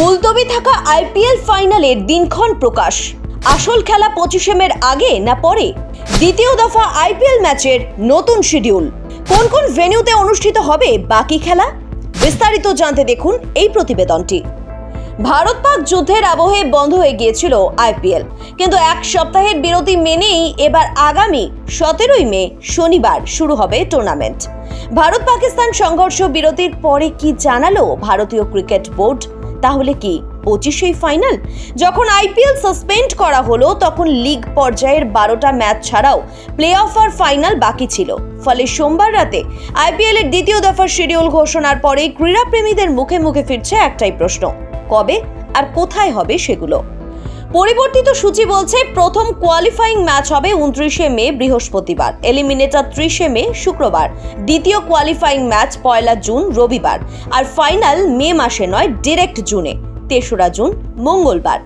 মুলতবি থাকা আইপিএল ফাইনালের দিনক্ষণ প্রকাশ। আসল খেলা পঁচিশে মের আগে না পরে? দ্বিতীয় দফা আইপিএল ম্যাচের নতুন শিডিউল। কোন কোন ভেন্যুতে অনুষ্ঠিত হবে বাকি খেলা? বিস্তারিত জানতে দেখুন এই প্রতিবেদনটি। ভারত পাক যুদ্ধের আবহে বন্ধ হয়ে গিয়েছিল আইপিএল। কিন্তু এক সপ্তাহের বিরতি মেনেই এবার আগামী সতেরোই মে শনিবার শুরু হবে টুর্নামেন্ট ভারত পাকিস্তান সংঘর্ষ বিরতির পরে কি জানালো ভারতীয় ক্রিকেট বোর্ড? তাহলে কি? পঁচিশেই ফাইনাল? যখন আইপিএল সাসপেন্ড করা হলো, তখন লিগ পর্যায়ের বারোটা ম্যাচ ছাড়াও প্লে অফ আর ফাইনাল বাকি ছিল। ফলে সোমবার রাতে আইপিএল এর দ্বিতীয় দফার শিডিউল ঘোষণার পরে ক্রীড়াপ্রেমীদের মুখে মুখে ফিরছে একটাই প্রশ্ন, কবে আর কোথায় হবে সেগুলো? পরিবর্তিত সূচি বলছে প্রথম কোয়ালিফাইং ম্যাচ হবে উনত্রিশে মে, বৃহস্পতিবার। এলিমিনেটর ত্রিশে মে, শুক্রবার। দ্বিতীয় কোয়ালিফাইং ম্যাচ পয়লা জুন, রবিবার। আর ফাইনাল মে মাসে নয় ডিরেক্ট জুনে, তেসরা জুন, মঙ্গলবার।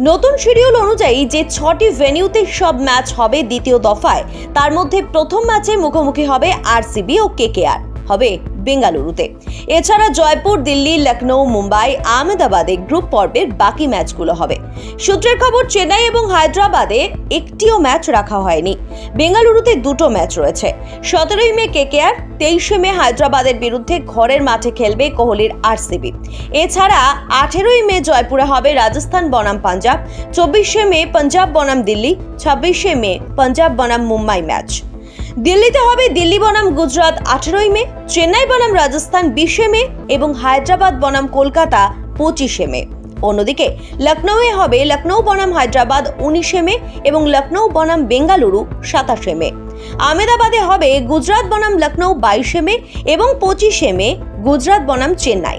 নতুন শিডিউল অনুযায়ী যে ছটি ভেন্যুতে সব ম্যাচ হবে দ্বিতীয় দফায়, তার মধ্যে প্রথম ম্যাচে মুখোমুখি হবে আরসিবি ও কেকেআর হবে বেঙ্গালুরুতে। এছাড়া জয়পুর, দিল্লি লখনৌ মুম্বাই, আহমেদাবাদে গ্রুপ পর্বের বাকি ম্যাচগুলো হবে। সূত্রের খবর, চেন্নাই এবং হায়দ্রাবাদে একটিও ম্যাচ রাখা হয়নি। বেঙ্গালুরুতে দুটো ম্যাচ রয়েছে। সতেরোই মে কেকেআর, তেইশে মে হায়দ্রাবাদের বিরুদ্ধে ঘরের মাঠে খেলবে কোহলির আরসিবি। এছাড়া আঠেরোই মে জয়পুরে হবে রাজস্থান বনাম পাঞ্জাব, চব্বিশে মে পাঞ্জাব বনাম দিল্লি, ছাব্বিশে মে পাঞ্জাব বনাম মুম্বাই ম্যাচ দিল্লিতে হবে দিল্লি বনাম গুজরাট আঠেরোই মে, চেন্নাই বনাম রাজস্থান বিশে মে এবং হায়দ্রাবাদ বনাম কলকাতা পঁচিশে মে। অন্যদিকে লখনৌয়ে হবে লখনৌ বনাম হায়দ্রাবাদ উনিশে মে এবং লখনৌ বনাম বেঙ্গালুরু সাতাশে মে। আহমেদাবাদে হবে গুজরাট বনাম লখনৌ বাইশে মে এবং পঁচিশে মে গুজরাট বনাম চেন্নাই।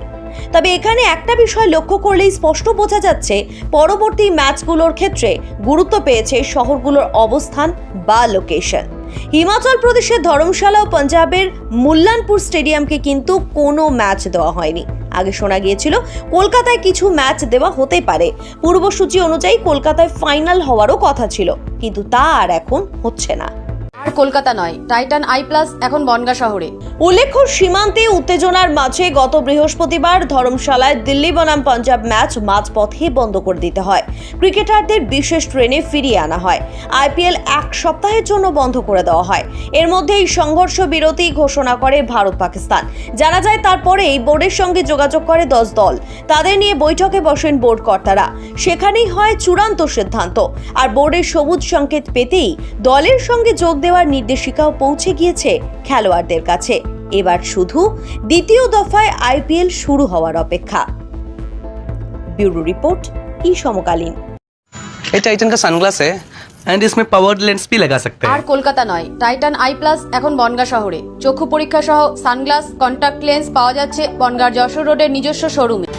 তবে এখানে একটা বিষয় লক্ষ্য করলেই স্পষ্ট বোঝা যাচ্ছে, পরবর্তী ম্যাচগুলোর ক্ষেত্রে গুরুত্ব পেয়েছে শহরগুলোর অবস্থান বা লোকেশন হিমাচল প্রদেশের ধর্মশালা ও পাঞ্জাবের মুল্লানপুর স্টেডিয়ামকে কিন্তু কোনো ম্যাচ দেওয়া হয়নি। আগে শোনা গিয়েছিল, কলকাতায় কিছু ম্যাচ দেওয়া হতে পারে। পূর্বসূচি অনুযায়ী কলকাতায় ফাইনাল হওয়ারও কথা ছিল, কিন্তু তা আর এখন হচ্ছে না। কলকাতা নয়, টাইটান আই প্লাস, এখন বনগা শহরে। উল্লেখ্য, সীমান্তে উত্তেজনার মাঝে গত বৃহস্পতিবার ধর্মশালায় দিল্লি বনাম পাঞ্জাব ম্যাচ মাঝপথে বন্ধ করে দিতে হয়। ক্রিকেটারদের বিশেষ ট্রেনে ফিরিয়ে আনা হয়। আইপিএল এক সপ্তাহের জন্য বন্ধ করে দেওয়া হয়। এর মধ্যেই সংঘর্ষ বিরতি ঘোষণা করে ভারত পাকিস্তান। জানা যায়, তারপরেই বোর্ডের সঙ্গে যোগাযোগ করে দশ দল। তাদের নিয়ে বৈঠকে বসেন বোর্ড কর্তারা। সেখানেই হয় চূড়ান্ত সিদ্ধান্ত। আর বোর্ডের সবুজ সংকেত পেতেই দলের সঙ্গে যোগ দেওয়ার নির্দেশিকাও পৌঁছে গিয়েছে খেলোয়াড়দের কাছে এবার শুধু দ্বিতীয় দফায় আইপিএল শুরু হওয়ার অপেক্ষা ব্যুরো রিপোর্ট ই সমকালীন ये टाइटन का सनग्लास है एंड इसमें पावर लेंस भी लगा सकते আর हैं কলকাতা নয় টাইটান আই প্লাস এখন বনগা শহরে চক্ষু পরীক্ষা সহ সানগ্লাস কন্টাক্ট লেন্স পাওয়া যাচ্ছে বনগার যশোর রোডের নিজস্ব শোরুমে